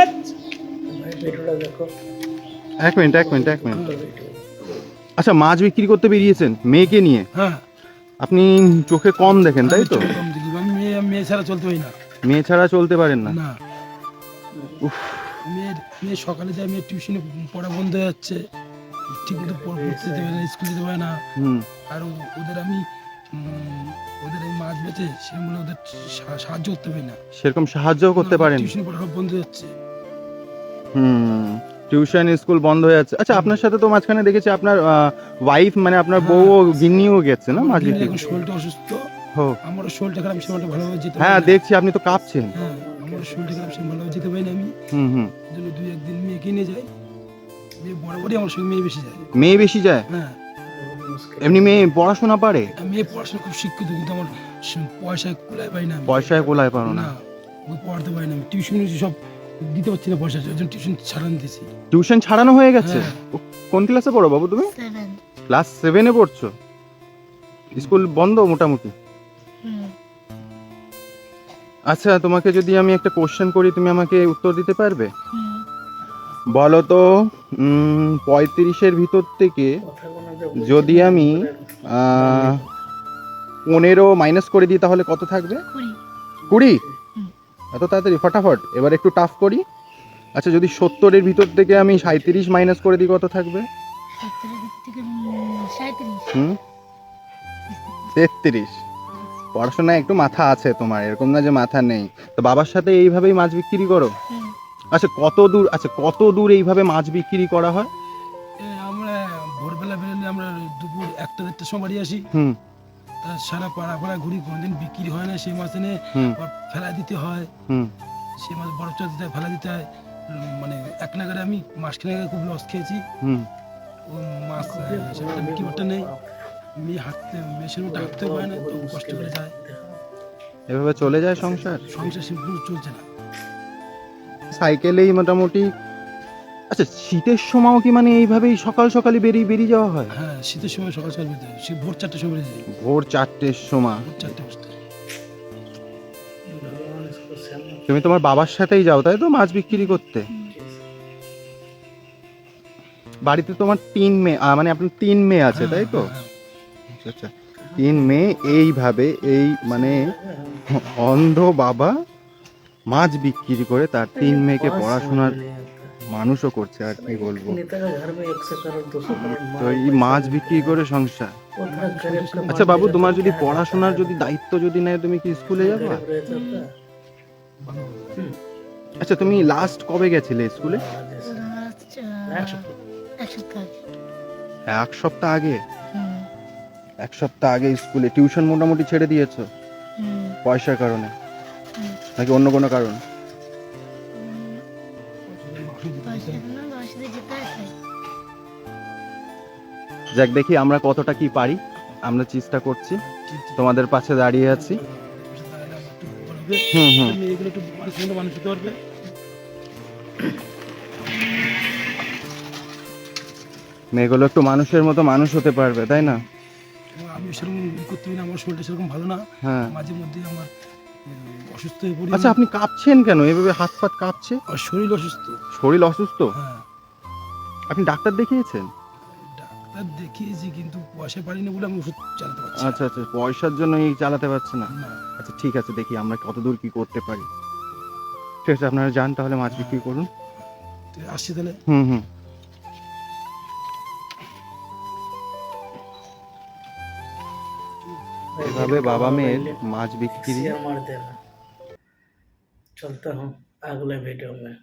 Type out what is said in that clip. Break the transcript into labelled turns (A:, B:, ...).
A: भाई
B: এক মিনিট এক মিনিট এক মিনিট। আচ্ছা মাছ বিক্রি করতে বেরিয়েছেন মেয়েকে নিয়ে।
C: হ্যাঁ।
B: আপনি চোখে কম দেখেন তাই তো?
C: আমি আমি মেয়ে মেয়ে ছাড়া চলতে পারি না।
B: মেয়ে ছাড়া চলতে পারেন না? উফ।
C: মেয়ে সকালে যায় টিউশনে পড়া বন্ধ হয়ে যাচ্ছে। ঠিক মতো পড়- পড়তে দেবে না স্কুল না। আর ওদের আমি ওদের এই মাছ বেচে সেগুলো ওদের সাহায্য করতে পারি না।
B: সেরকম সাহায্যও করতে পারেন।
C: টিউশন পড়া বন্ধ হয়ে যাচ্ছে।
B: হুম। টিউশন স্কুল বন্ধ হয়ে যাচ্ছে। আচ্ছা আপনার সাথে তো মাঝখানে দেখেছি আপনার ওয়াইফ মানে আপনার বউ গিন্নিও গেছে না বিক্রি
C: শরীরটা অসুস্থ।
B: হো
C: আমারও শরীরটা খারাপ সেরকম ভালোভাবে যেতে
B: হ্যাঁ দেখছি আপনি তো কাঁপছেন।
C: হ্যাঁ আমারও শরীরটা খারাপ সেরকম ভালোভাবে যেতে পারি না আমি।
B: হুম হুম।
C: দুই একদিন মেয়েকে নিয়ে যাই। মেয়ে বরাবরই আমার সঙ্গে মেয়ে বেশি যায়।
B: মেয়ে বেশি যায়?
C: হ্যাঁ।
B: এমনি মেয়ে পড়াশোনা পারে?
C: মেয়ে পড়াশোনা খুব শিক্ষিত কিন্তু আমার পয়সায় কুলায় পাই না
B: পয়সায় কোলায় পারো না।
C: পড়াতে পারি না টিউশন সব দিতে পারছি না পয়সা ওই জন্য টিউশন ছাড়া দিতেছি
B: টিউশন ছাড়ানো হয়ে গেছে?
C: হ্যাঁ।
B: কোন ক্লাসে পড়ো বাবু তুমি?
D: সেভেন
B: ক্লাস সেভেনে পড়ছো? স্কুল বন্ধ মোটামুটি? আচ্ছা তোমাকে যদি আমি একটা কোশ্চেন করি তুমি আমাকে উত্তর দিতে পারবে? বলো তো উম, পঁয়ত্রিশের ভিতর থেকে যদি আমি পনেরো মাইনাস করে দিই তাহলে কত থাকবে?
D: কুড়ি।
B: এত তাড়াতাড়ি ফটাফট। এবার একটু টাফ করি। আচ্ছা যদি সত্তরের ভিতর থেকে আমি সাঁত্রিশ মাইনাস করে দিই কত থাকবে? হুম? তেত্রিশ। পড়াশোনায় একটু মাথা আছে তোমার এরকম না যে মাথা নেই। তো বাবার সাথে এইভাবেই মাছ বিক্রি করো? আচ্ছা কত দূর আচ্ছা কত দূর এইভাবে মাছ বিক্রি করা হয়?
C: আমরা ভোরবেলা বেরোলে আমরা দুপুর একটা দেড়টার সময় বাড়ি আসি।
B: হুম।
C: তা সারা পাড়া পাড়া ঘুরি কোনোদিন বিক্রি হয় না সেই মাছ এনে ফেলা দিতে হয়। সেই মাছ বরফ চা দিতে ফেলা দিতে হয়। মানে এক নাগারে আমি মাস কিনে খুব লস খেয়েছি। ও মাছ সেটা বিক্রি করতে নেই। মেয়ে হাঁটতে মেশিন মতো হাঁটতেও পারে না তো কষ্ট করে যায়।
B: এভাবে চলে যায় সংসার?
C: সংসার সিম্পল চলছে না।
B: সাইকেলেই মোটামুটি আচ্ছা শীতের সময়ও কি মানে এইভাবেই সকাল সকালই বেরিয়ে বেরিয়ে যাওয়া হয়?
C: হ্যাঁ শীতের সময় সকাল সকাল বেরোতে হয় সে ভোর চারটের সময় বেরিয়ে যাই।
B: ভোর চারটের সময়।
C: ভোর চারটে
B: তুমি তোমার বাবার সাথেই যাও তাই তো? মাছ বিক্রি করতে? বাড়িতে তোমার তিন মেয়ে আহ, মানে আপনার তিন মেয়ে আছে তাই তো?
C: হ্যাঁ,
B: আচ্ছা আচ্ছা। তিন মেয়ে এইভাবে এই মানে অন্ধ বাবা মাছ বিক্রি করে তার তিন মেয়েকে পড়াশোনার মানুষও করছে আর কি বলব।
A: হ্যাঁ,
B: তো এই মাছ বিক্রি করে সংসার। আচ্ছা বাবু তোমার যদি পড়াশোনার যদি দায়িত্ব যদি নেয় তুমি কি স্কুলে যাবে? আচ্ছা তুমি লাস্ট কবে গেছিলে স্কুলে?
D: এক সপ্তাহ আগে।
B: এক সপ্তাহ আগে? স্কুলে। টিউশন মোটামুটি ছেড়ে দিয়েছ? পয়সার কারণে? নাকি অন্য কোনো কারণ? যাক দেখি আমরা কতটা কি পারি। আমরা চেষ্টা করছি। তোমাদের পাশে দাঁড়িয়ে আছি। হুম হুম।
C: মেয়েগুলো একটু মানুষের মতো মানুষ হতে পারবে
B: তাই না?
C: আমি সেরকম করতে পারি আমার শরীরটা সেরকম ভালো না
B: হ্যাঁ।
C: মাঝে মধ্যে আমার অসুস্থ হয়ে পড়ি
B: আচ্ছা আপনি কাঁপছেন কেন? এভাবে হাত ফাত কাঁপছে
C: শরীর অসুস্থ।
B: শরীর অসুস্থ?
C: হ্যাঁ।
B: আপনি ডাক্তার দেখিয়েছেন?
C: ডাক্তার দেখিয়েছি কিন্তু পয়সা পারি না বলে আমি ওষুধ চালাতে পারছি না।
B: আচ্ছা আচ্ছা পয়সার জন্য এই চালাতে পারছে না
C: না
B: আচ্ছা ঠিক আছে দেখি আমরা কতদূর কি করতে পারি ঠিক আছে আপনারা যান তাহলে মাছ বিক্রি করুন
C: তো আসছি তাহলে
B: হুম হুম এভাবে বাবা মেয়ের মাছ বিক্রি
A: शेयर मार देना चलता हूँ अगले वीडियो में